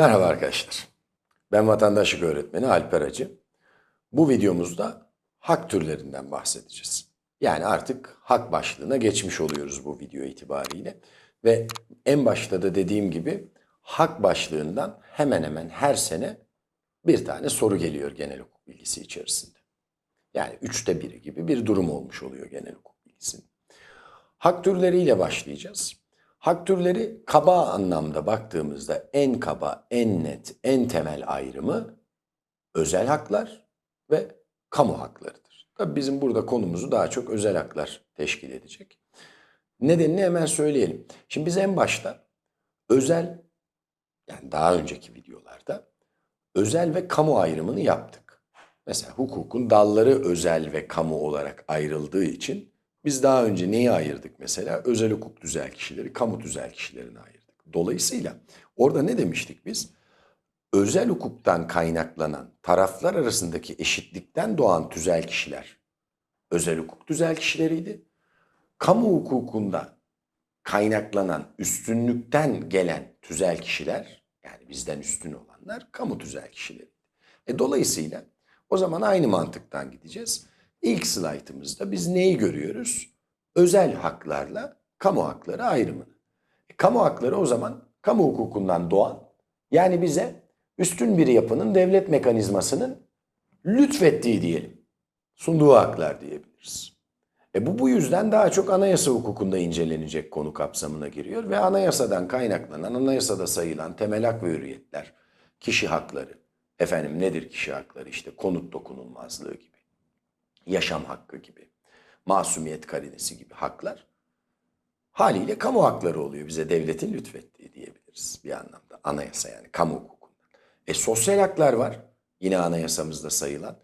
Merhaba arkadaşlar. Ben vatandaşlık öğretmeni Alper Acı. Bu videomuzda hak türlerinden bahsedeceğiz. Yani artık hak başlığına geçmiş oluyoruz bu video itibariyle. Ve en başta da dediğim gibi hak başlığından hemen hemen her sene bir tane soru geliyor genel hukuk bilgisi içerisinde. Yani üçte biri gibi bir durum olmuş oluyor genel hukuk bilgisinin. Hak türleriyle başlayacağız. Hak türleri kaba anlamda baktığımızda en kaba, en net, en temel ayrımı özel haklar ve kamu haklarıdır. Tabii bizim burada konumuzu daha çok özel haklar teşkil edecek. Nedenini hemen söyleyelim. Şimdi biz en başta özel, yani daha önceki videolarda özel ve kamu ayrımını yaptık. Mesela hukukun dalları özel ve kamu olarak ayrıldığı için biz daha önce neyi ayırdık mesela? Özel hukuk tüzel kişileri, kamu tüzel kişilerini ayırdık. Dolayısıyla orada ne demiştik biz? Özel hukuktan kaynaklanan taraflar arasındaki eşitlikten doğan tüzel kişiler özel hukuk tüzel kişileriydi. Kamu hukukunda kaynaklanan üstünlükten gelen tüzel kişiler yani bizden üstün olanlar kamu tüzel kişileriydi. E dolayısıyla o zaman aynı mantıktan gideceğiz. İlk slaytımızda biz neyi görüyoruz? Özel haklarla kamu hakları ayrımını. E, kamu hakları o zaman kamu hukukundan doğan yani bize üstün bir yapının devlet mekanizmasının lütfettiği diyelim. Sunduğu haklar diyebiliriz. E bu bu yüzden daha çok anayasa hukukunda incelenecek konu kapsamına giriyor ve anayasadan kaynaklanan, anayasada sayılan temel hak ve hürriyetler, kişi hakları, efendim nedir kişi hakları işte konut dokunulmazlığı gibi, yaşam hakkı gibi, masumiyet karinesi gibi haklar haliyle kamu hakları oluyor bize devletin lütfettiği diyebiliriz bir anlamda. Anayasa yani kamu hukukundan. E sosyal haklar var yine anayasamızda sayılan.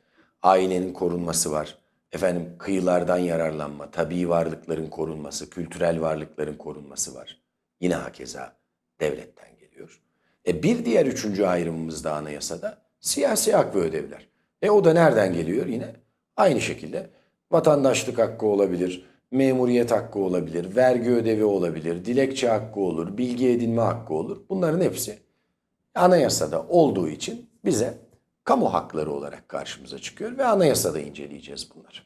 Ailenin korunması var. Efendim kıyılardan yararlanma, tabii varlıkların korunması, kültürel varlıkların korunması var. Yine hakeza devletten geliyor. E bir diğer üçüncü ayrımımız da anayasada siyasi hak ve ödevler. E o da nereden geliyor yine? Aynı şekilde vatandaşlık hakkı olabilir, memuriyet hakkı olabilir, vergi ödevi olabilir, dilekçe hakkı olur, bilgi edinme hakkı olur. Bunların hepsi anayasada olduğu için bize kamu hakları olarak karşımıza çıkıyor ve anayasada inceleyeceğiz bunları.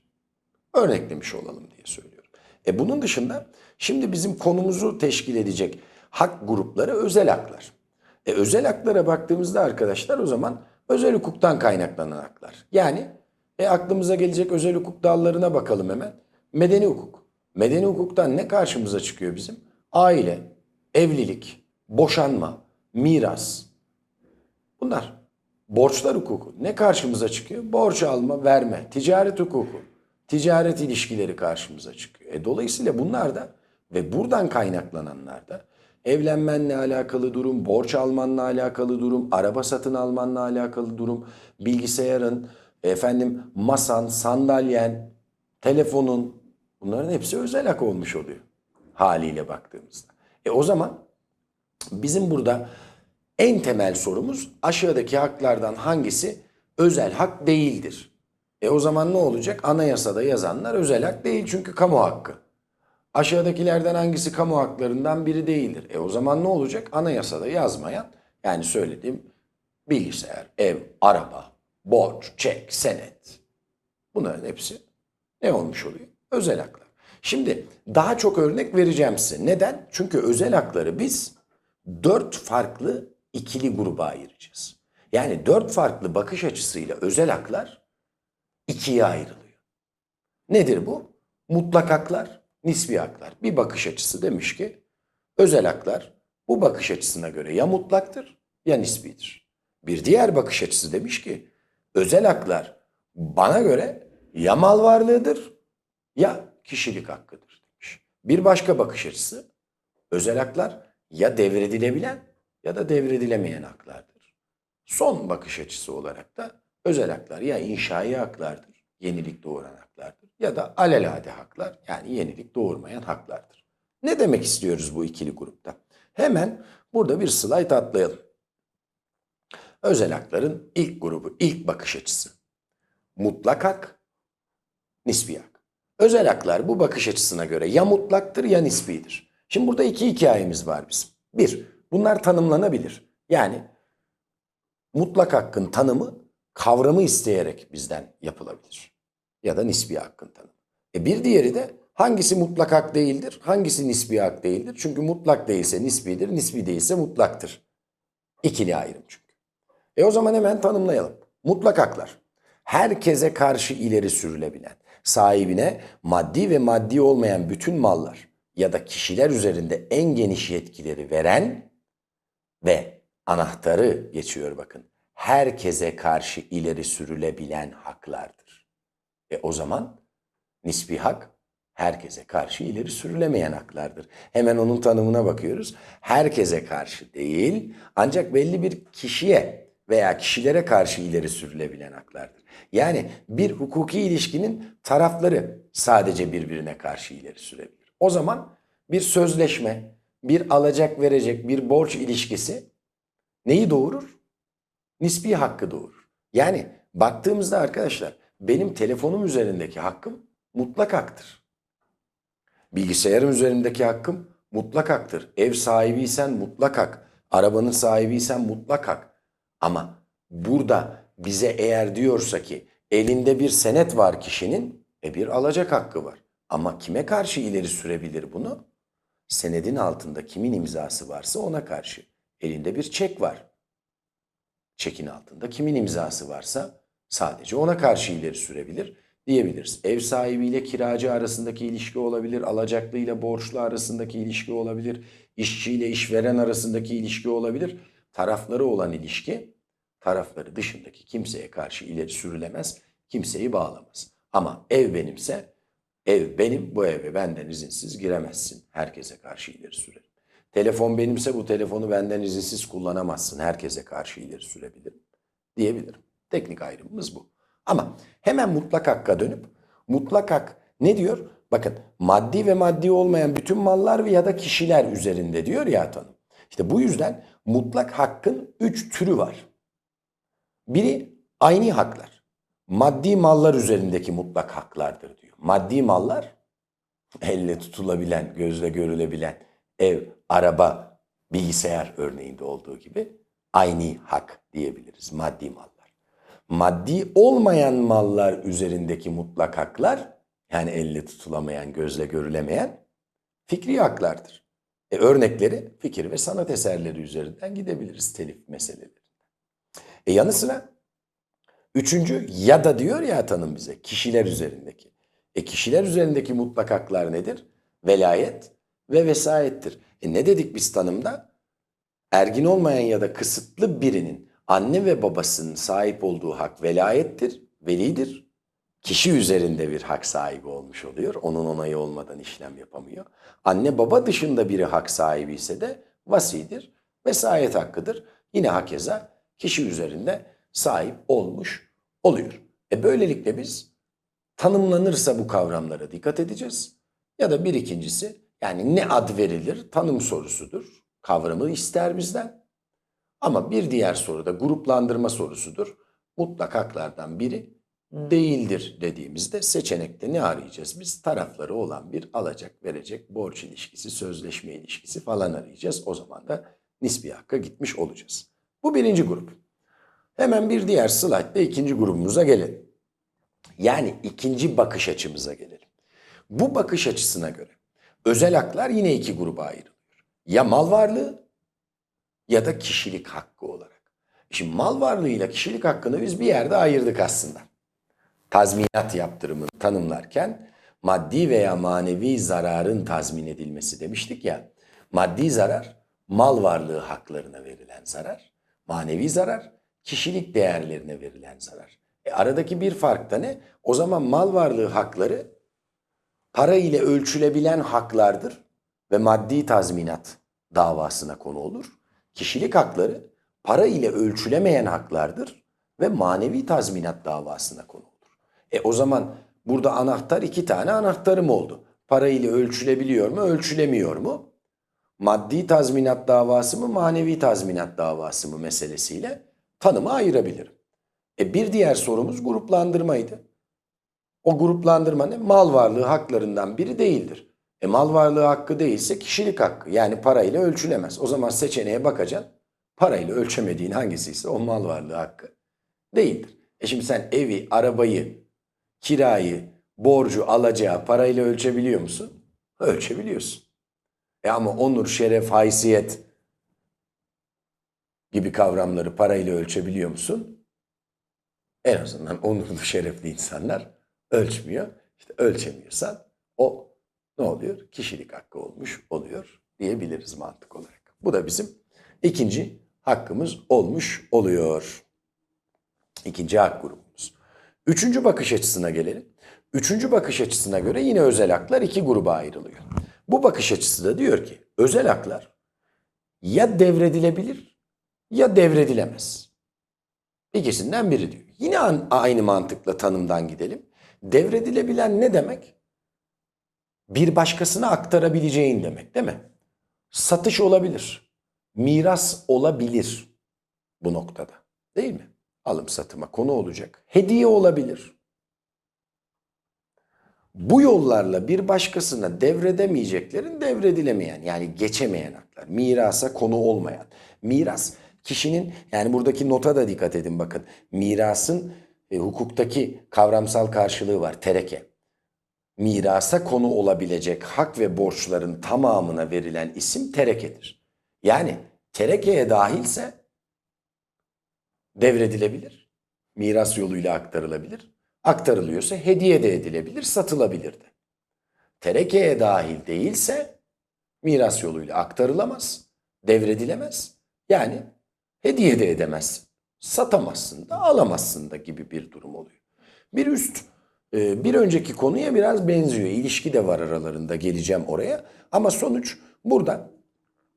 Örneklemiş olalım diye söylüyorum. E bunun dışında şimdi bizim konumuzu teşkil edecek hak grupları özel haklar. E özel haklara baktığımızda arkadaşlar o zaman özel hukuktan kaynaklanan haklar. Yani e aklımıza gelecek özel hukuk dallarına bakalım hemen. Medeni hukuk. Medeni hukuktan ne karşımıza çıkıyor bizim? Aile, evlilik, boşanma, miras. Bunlar. Borçlar hukuku. Ne karşımıza çıkıyor? Borç alma, verme. Ticaret hukuku. Ticaret ilişkileri karşımıza çıkıyor. E dolayısıyla bunlar da ve buradan kaynaklananlar da evlenmenle alakalı durum, borç almanla alakalı durum, araba satın almanla alakalı durum, bilgisayarın, efendim masan, sandalyen, telefonun bunların hepsi özel hak olmuş oluyor haliyle baktığımızda. E o zaman bizim burada en temel sorumuz aşağıdaki haklardan hangisi özel hak değildir? E o zaman ne olacak? Anayasada yazanlar özel hak değil çünkü kamu hakkı. Aşağıdakilerden hangisi kamu haklarından biri değildir? E o zaman ne olacak? Anayasada yazmayan yani söylediğim bilgisayar, ev, araba, borç, çek, senet. Bunların hepsi ne olmuş oluyor? Özel haklar. Şimdi daha çok örnek vereceğim size. Neden? Çünkü özel hakları biz dört farklı ikili gruba ayıracağız. Yani dört farklı bakış açısıyla özel haklar ikiye ayrılıyor. Nedir bu? Mutlak haklar, nispi haklar. Bir bakış açısı demiş ki özel haklar bu bakış açısına göre ya mutlaktır ya nisbidir. Bir diğer bakış açısı demiş ki özel haklar bana göre ya mal varlığıdır ya kişilik hakkıdır demiş. Bir başka bakış açısı özel haklar ya devredilebilen ya da devredilemeyen haklardır. Son bakış açısı olarak da özel haklar ya inşai haklardır, yenilik doğuran haklardır ya da alelade haklar yani yenilik doğurmayan haklardır. Ne demek istiyoruz bu ikili grupta? Hemen burada bir slayt atlayalım. Özel hakların ilk grubu, ilk bakış açısı. Mutlak hak, nispi hak. Özel haklar bu bakış açısına göre ya mutlaktır ya nisbidir. Şimdi burada iki hikayemiz var bizim. Bir, bunlar tanımlanabilir. Yani mutlak hakkın tanımı kavramı isteyerek bizden yapılabilir. Ya da nispi hakkın tanımı. E bir diğeri de hangisi mutlak hak değildir, hangisi nispi hak değildir? Çünkü mutlak değilse nisbidir, nispi değilse mutlaktır. İkili ayrım çünkü. E o zaman hemen tanımlayalım. Mutlak haklar. Herkese karşı ileri sürülebilen, sahibine maddi ve maddi olmayan bütün mallar ya da kişiler üzerinde en geniş yetkileri veren ve anahtarı geçiyor bakın. Herkese karşı ileri sürülebilen haklardır. E o zaman nispi hak herkese karşı ileri sürülemeyen haklardır. Hemen onun tanımına bakıyoruz. Herkese karşı değil ancak belli bir kişiye veya kişilere karşı ileri sürülebilen haklardır. Yani bir hukuki ilişkinin tarafları sadece birbirine karşı ileri sürebilir. O zaman bir sözleşme, bir alacak verecek, bir borç ilişkisi neyi doğurur? Nispi hakkı doğurur. Yani baktığımızda arkadaşlar benim telefonum üzerindeki hakkım mutlak haktır. Bilgisayarım üzerindeki hakkım mutlak haktır. Ev sahibiysen mutlak hak. Arabanın sahibiysen mutlak hak. Ama burada bize eğer diyorsa ki elinde bir senet var kişinin e bir alacak hakkı var. Ama kime karşı ileri sürebilir bunu? Senedin altında kimin imzası varsa ona karşı. Elinde bir çek var. Çekin altında kimin imzası varsa sadece ona karşı ileri sürebilir diyebiliriz. Ev sahibiyle kiracı arasındaki ilişki olabilir, alacaklı ile borçlu arasındaki ilişki olabilir, işçi ile işveren arasındaki ilişki olabilir. Tarafları olan ilişki tarafları dışındaki kimseye karşı ileri sürülemez, kimseyi bağlamaz. Ama ev benimse ev benim, bu eve benden izinsiz giremezsin. Herkese karşı ileri sürerim. Telefon benimse bu telefonu benden izinsiz kullanamazsın. Herkese karşı ileri sürebilirim diyebilirim. Teknik ayrımımız bu. Ama hemen mutlak hakka dönüp mutlak hak ne diyor? Bakın maddi ve maddi olmayan bütün mallar ya da kişiler üzerinde diyor ya tanım. İşte bu yüzden mutlak hakkın üç türü var. Biri aynı haklar. Maddi mallar üzerindeki mutlak haklardır diyor. Maddi mallar elle tutulabilen, gözle görülebilen ev, araba, bilgisayar örneğinde olduğu gibi aynı hak diyebiliriz maddi mallar. Maddi olmayan mallar üzerindeki mutlak haklar yani elle tutulamayan, gözle görülemeyen fikri haklardır. E, örnekleri fikir ve sanat eserleri üzerinden gidebiliriz telif meseleleri. E yanı sıra üçüncü ya da diyor ya tanım bize kişiler üzerindeki. E kişiler üzerindeki mutlak haklar nedir? Velayet ve vesayettir. E ne dedik biz tanımda? Ergin olmayan ya da kısıtlı birinin anne ve babasının sahip olduğu hak velayettir, velidir. Kişi üzerinde bir hak sahibi olmuş oluyor. Onun onayı olmadan işlem yapamıyor. Anne baba dışında biri hak sahibi ise de vasidir, vesayet hakkıdır. Yine hakeza kişi üzerinde sahip olmuş oluyor. E böylelikle biz tanımlanırsa bu kavramlara dikkat edeceğiz. Ya da bir ikincisi yani ne ad verilir tanım sorusudur. Kavramı ister bizden. Ama bir diğer soru da gruplandırma sorusudur. Mutlak haklardan biri değildir dediğimizde seçenekte ne arayacağız? Biz tarafları olan bir alacak verecek borç ilişkisi, sözleşme ilişkisi falan arayacağız. O zaman da nispi hakka gitmiş olacağız. Bu birinci grup. Hemen bir diğer slaytta ikinci grubumuza gelelim. Yani ikinci bakış açımıza gelelim. Bu bakış açısına göre özel haklar yine iki gruba ayrılıyor. Ya mal varlığı ya da kişilik hakkı olarak. Şimdi mal varlığıyla kişilik hakkını biz bir yerde ayırdık aslında. Tazminat yaptırımını tanımlarken maddi veya manevi zararın tazmin edilmesi demiştik ya. Maddi zarar mal varlığı haklarına verilen zarar. Manevi zarar kişilik değerlerine verilen zarar. E aradaki bir fark da ne? O zaman mal varlığı hakları para ile ölçülebilen haklardır ve maddi tazminat davasına konu olur. Kişilik hakları para ile ölçülemeyen haklardır ve manevi tazminat davasına konu olur. E o zaman burada anahtar iki tane anahtarım oldu. Para ile ölçülebiliyor mu, ölçülemiyor mu? Maddi tazminat davası mı, manevi tazminat davası mı meselesiyle tanımı ayırabilirim. E bir diğer sorumuz gruplandırmaydı. O gruplandırma ne? Mal varlığı haklarından biri değildir. E mal varlığı hakkı değilse kişilik hakkı yani parayla ölçülemez. O zaman seçeneğe bakacaksın. parayla ölçemediğin hangisi ise o mal varlığı hakkı değildir. E şimdi sen evi, arabayı, kirayı, borcu, alacağı parayla ölçebiliyor musun? Ölçebiliyorsun. E ama onur, şeref, haysiyet gibi kavramları parayla ölçebiliyor musun? En azından onurlu, şerefli insanlar ölçmüyor. İşte ölçemiyorsan o ne oluyor? Kişilik hakkı olmuş oluyor diyebiliriz mantık olarak. Bu da bizim ikinci hakkımız olmuş oluyor. İkinci hak grubumuz. Üçüncü bakış açısına gelelim. Üçüncü bakış açısına göre yine özel haklar iki gruba ayrılıyor. Bu bakış açısı da diyor ki özel haklar ya devredilebilir ya devredilemez. İkisinden biri diyor. Yine aynı mantıkla tanımdan gidelim. Devredilebilen ne demek? Bir başkasına aktarabileceğin demek değil mi? Satış olabilir. Miras olabilir bu noktada. Değil mi? Alım satıma konu olacak. Hediye olabilir. Bu yollarla bir başkasına devredemeyeceklerin devredilemeyen yani geçemeyen haklar. Mirasa konu olmayan. Miras kişinin yani buradaki nota da dikkat edin bakın. Mirasın e, hukuktaki kavramsal karşılığı var tereke. Mirasa konu olabilecek hak ve borçların tamamına verilen isim terekedir. Yani terekeye dahilse devredilebilir. Miras yoluyla aktarılabilir. Aktarılıyorsa hediye de edilebilir, satılabilir de. Terekeye dahil değilse miras yoluyla aktarılamaz, devredilemez. Yani hediye de edemezsin, satamazsın da alamazsın da gibi bir durum oluyor. Bir üst, e, bir önceki konuya biraz benziyor. İlişki de var aralarında geleceğim oraya. Ama sonuç burada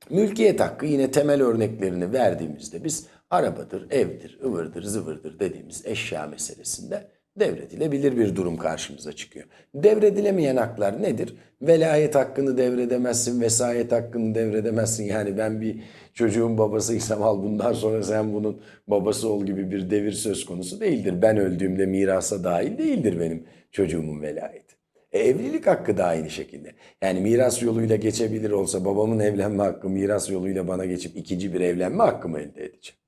Mülkiyet hakkı yine temel örneklerini verdiğimizde biz arabadır, evdir, ıvırdır, zıvırdır dediğimiz eşya meselesinde devredilebilir bir durum karşımıza çıkıyor. Devredilemeyen haklar nedir? Velayet hakkını devredemezsin, vesayet hakkını devredemezsin. Yani ben bir çocuğun babasıysam al bundan sonra sen bunun babası ol gibi bir devir söz konusu değildir. Ben öldüğümde mirasa dahil değildir benim çocuğumun velayeti. E, evlilik hakkı da aynı şekilde. Yani miras yoluyla geçebilir olsa babamın evlenme hakkı miras yoluyla bana geçip ikinci bir evlenme hakkımı elde edeceğim.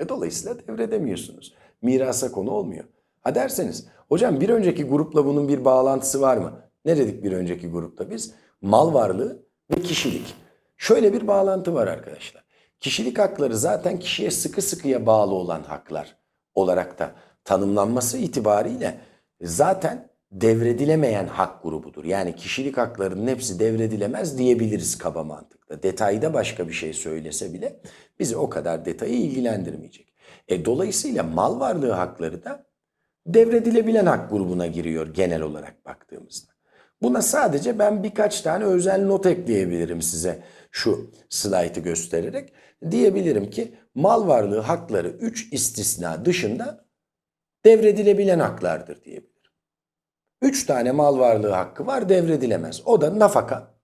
E, dolayısıyla devredemiyorsunuz. Mirasa konu olmuyor. Ha derseniz hocam bir önceki grupla bunun bir bağlantısı var mı? Ne dedik bir önceki grupta biz? Mal varlığı ve kişilik. Şöyle bir bağlantı var arkadaşlar. Kişilik hakları zaten kişiye sıkı sıkıya bağlı olan haklar olarak da tanımlanması itibariyle zaten devredilemeyen hak grubudur. Yani kişilik haklarının hepsi devredilemez diyebiliriz kaba mantıkla. Detayda başka bir şey söylese bile bizi o kadar detayı ilgilendirmeyecek. E, dolayısıyla mal varlığı hakları da devredilebilen hak grubuna giriyor genel olarak baktığımızda. Buna sadece ben birkaç tane özel not ekleyebilirim size şu slaytı göstererek. Diyebilirim ki mal varlığı hakları 3 istisna dışında devredilebilen haklardır diyebilirim. Üç tane mal varlığı hakkı var devredilemez. O da nafaka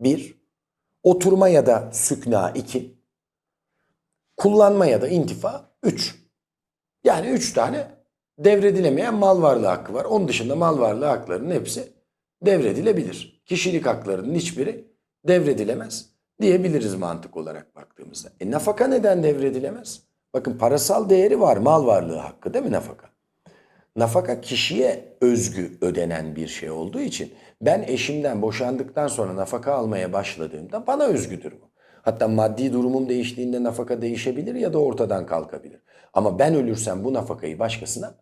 bir, oturma ya da sükna iki, kullanma ya da intifa üç. Yani üç tane devredilemeyen mal varlığı hakkı var. Onun dışında mal varlığı haklarının hepsi devredilebilir. Kişilik haklarının hiçbiri devredilemez diyebiliriz mantık olarak baktığımızda. E nafaka neden devredilemez? Bakın parasal değeri var mal varlığı hakkı değil mi nafaka? Nafaka kişiye özgü ödenen bir şey olduğu için ben eşimden boşandıktan sonra nafaka almaya başladığımda bana özgüdür bu. Hatta maddi durumum değiştiğinde nafaka değişebilir ya da ortadan kalkabilir. Ama ben ölürsem bu nafakayı başkasına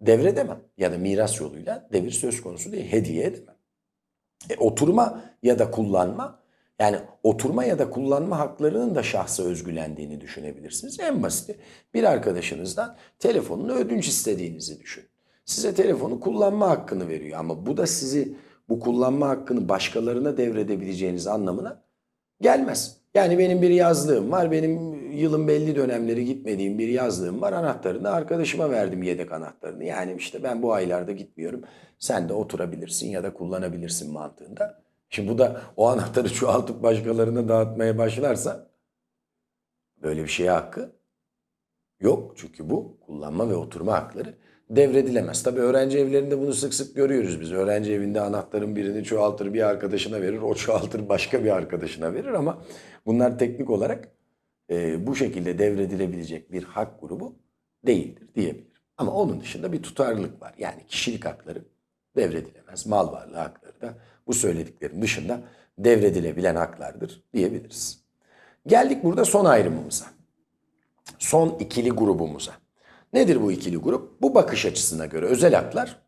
devredemem. Ya da miras yoluyla devir söz konusu değil. Hediye edemem. E, oturma ya da kullanma yani oturma ya da kullanma haklarının da şahsa özgülendiğini düşünebilirsiniz. En basiti bir arkadaşınızdan telefonunu ödünç istediğinizi düşün. Size telefonu kullanma hakkını veriyor ama bu da sizi bu kullanma hakkını başkalarına devredebileceğiniz anlamına gelmez. Yani benim bir yazlığım var, benim yılın belli dönemleri gitmediğim bir yazlığım var. Anahtarını arkadaşıma verdim yedek anahtarını. Yani işte ben bu aylarda gitmiyorum. Sen de oturabilirsin ya da kullanabilirsin mantığında. Şimdi bu da o anahtarı çoğaltıp başkalarına dağıtmaya başlarsa böyle bir şeye hakkı yok. Çünkü bu kullanma ve oturma hakları devredilemez. Tabii öğrenci evlerinde bunu sık sık görüyoruz biz. Öğrenci evinde anahtarın birini çoğaltır bir arkadaşına verir. O çoğaltır başka bir arkadaşına verir ama bunlar teknik olarak e, bu şekilde devredilebilecek bir hak grubu değildir diyebilirim. Ama onun dışında bir tutarlılık var. Yani kişilik hakları devredilemez. Mal varlığı hakları da bu söylediklerim dışında devredilebilen haklardır diyebiliriz. Geldik burada son ayrımımıza. Son ikili grubumuza. Nedir bu ikili grup? Bu bakış açısına göre özel haklar,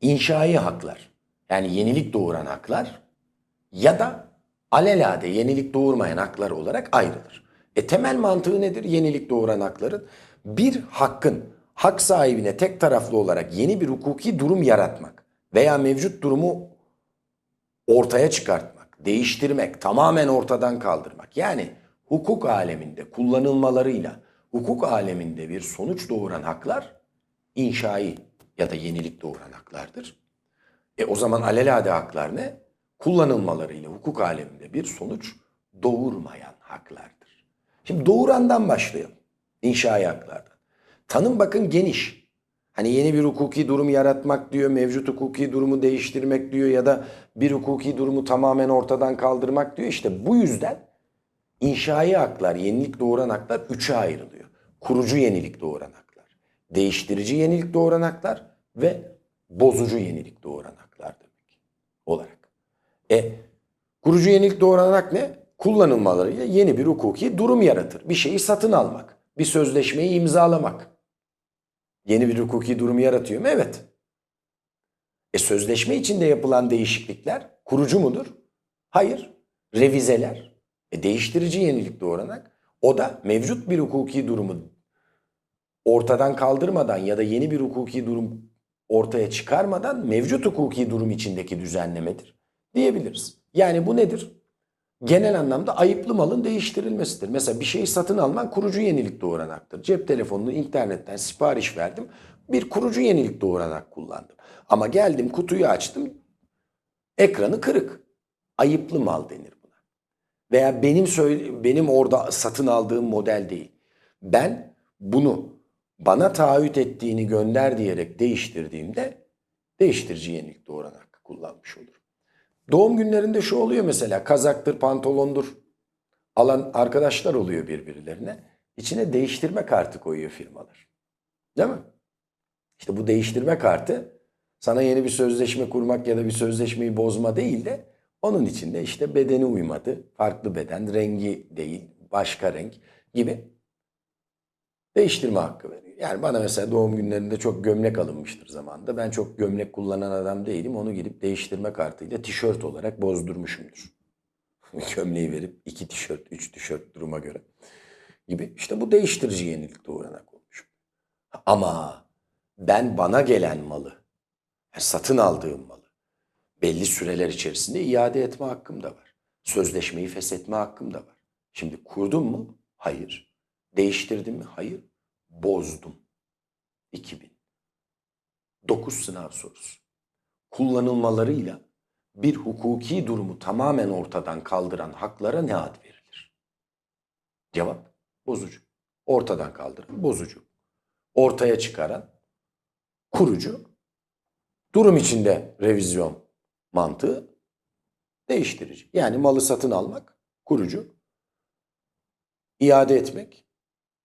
inşai haklar, yani yenilik doğuran haklar ya da alelade yenilik doğurmayan haklar olarak ayrılır. E temel mantığı nedir yenilik doğuran hakların? Bir hakkın hak sahibine tek taraflı olarak yeni bir hukuki durum yaratmak veya mevcut durumu ortaya çıkartmak, değiştirmek, tamamen ortadan kaldırmak. Yani hukuk aleminde kullanılmalarıyla hukuk aleminde bir sonuç doğuran haklar inşai ya da yenilik doğuran haklardır. E o zaman alelade haklar ne? Kullanılmalarıyla hukuk aleminde bir sonuç doğurmayan haklardır. Şimdi doğurandan başlayalım. İnşai haklardan. Tanım bakın geniş. Hani yeni bir hukuki durum yaratmak diyor, mevcut hukuki durumu değiştirmek diyor ya da bir hukuki durumu tamamen ortadan kaldırmak diyor. İşte bu yüzden inşai haklar, yenilik doğuran haklar üçe ayrılıyor. Kurucu yenilik doğuran haklar, değiştirici yenilik doğuran haklar ve bozucu yenilik doğuran haklar demek olarak. E kurucu yenilik doğuran hak ne? Kullanılmalarıyla yeni bir hukuki durum yaratır. Bir şeyi satın almak, bir sözleşmeyi imzalamak. Yeni bir hukuki durum yaratıyor mu? Evet. E sözleşme içinde yapılan değişiklikler kurucu mudur? Hayır. Revizeler. E değiştirici yenilik doğuranak. O da mevcut bir hukuki durumu ortadan kaldırmadan ya da yeni bir hukuki durum ortaya çıkarmadan mevcut hukuki durum içindeki düzenlemedir diyebiliriz. Yani bu nedir? Genel anlamda ayıplı malın değiştirilmesidir. Mesela bir şeyi satın alman kurucu yenilik doğuranaktır. Cep telefonunu internetten sipariş verdim. Bir kurucu yenilik doğuranak kullandım. Ama geldim kutuyu açtım. Ekranı kırık. Ayıplı mal denir buna. Veya benim söyle benim orada satın aldığım model değil. Ben bunu bana taahhüt ettiğini gönder diyerek değiştirdiğimde değiştirici yenilik doğuranak kullanmış olurum. Doğum günlerinde şu oluyor mesela kazaktır, pantolondur alan arkadaşlar oluyor birbirlerine. İçine değiştirme kartı koyuyor firmalar. Değil mi? İşte bu değiştirme kartı sana yeni bir sözleşme kurmak ya da bir sözleşmeyi bozma değil de onun içinde işte bedeni uymadı, farklı beden, rengi değil, başka renk gibi değiştirme hakkı veriyor. Yani bana mesela doğum günlerinde çok gömlek alınmıştır zamanında. Ben çok gömlek kullanan adam değilim. Onu gidip değiştirme kartıyla tişört olarak bozdurmuşumdur. Gömleği verip iki tişört, üç tişört duruma göre gibi. İşte bu değiştirici yenilik doğuranak olmuş. Ama ben bana gelen malı, yani satın aldığım malı belli süreler içerisinde iade etme hakkım da var. Sözleşmeyi feshetme hakkım da var. Şimdi kurdum mu? Hayır. Değiştirdim mi? Hayır. Bozdum. 2000. 9 sınav sorusu. Kullanılmalarıyla bir hukuki durumu tamamen ortadan kaldıran haklara ne ad verilir? Cevap bozucu. Ortadan kaldıran bozucu. Ortaya çıkaran kurucu. Durum içinde revizyon mantığı değiştirici. Yani malı satın almak kurucu. iade etmek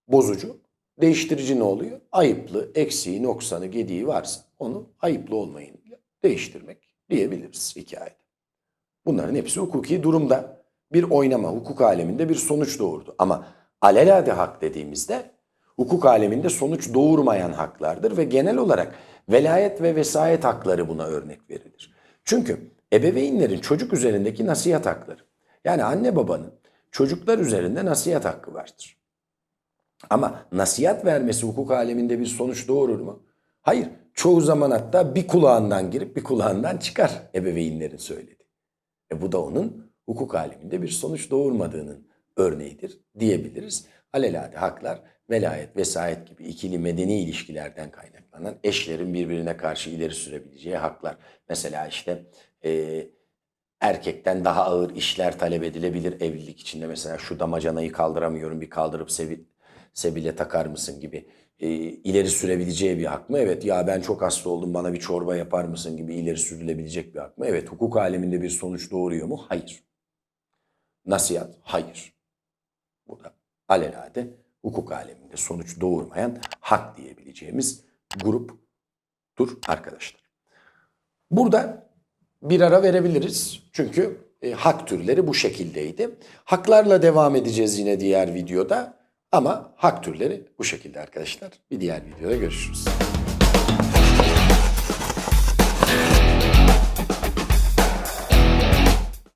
bozucu. Değiştirici ne oluyor? Ayıplı, eksiği, noksanı, gediği varsa onu ayıplı olmayın değiştirmek diyebiliriz hikayede. Bunların hepsi hukuki durumda bir oynama, hukuk aleminde bir sonuç doğurdu. Ama alelade hak dediğimizde hukuk aleminde sonuç doğurmayan haklardır ve genel olarak velayet ve vesayet hakları buna örnek verilir. Çünkü ebeveynlerin çocuk üzerindeki nasihat hakları. Yani anne babanın çocuklar üzerinde nasihat hakkı vardır. Ama nasihat vermesi hukuk aleminde bir sonuç doğurur mu? Hayır. Çoğu zaman hatta bir kulağından girip bir kulağından çıkar ebeveynlerin söylediği. E bu da onun hukuk aleminde bir sonuç doğurmadığının örneğidir diyebiliriz. Alelade haklar, velayet, vesayet gibi ikili medeni ilişkilerden kaynaklanan eşlerin birbirine karşı ileri sürebileceği haklar. Mesela işte e, erkekten daha ağır işler talep edilebilir evlilik içinde. Mesela şu damacanayı kaldıramıyorum bir kaldırıp sevi, sebile takar mısın gibi e, ileri sürebileceği bir hak mı? Evet ya ben çok hasta oldum bana bir çorba yapar mısın gibi ileri sürülebilecek bir hak mı? Evet hukuk aleminde bir sonuç doğuruyor mu? Hayır. Nasihat? Hayır. Bu da alelade hukuk aleminde sonuç doğurmayan hak diyebileceğimiz gruptur arkadaşlar. Burada bir ara verebiliriz. Çünkü e, hak türleri bu şekildeydi. Haklarla devam edeceğiz yine diğer videoda. Ama hak türleri bu şekilde arkadaşlar. Bir diğer videoda görüşürüz.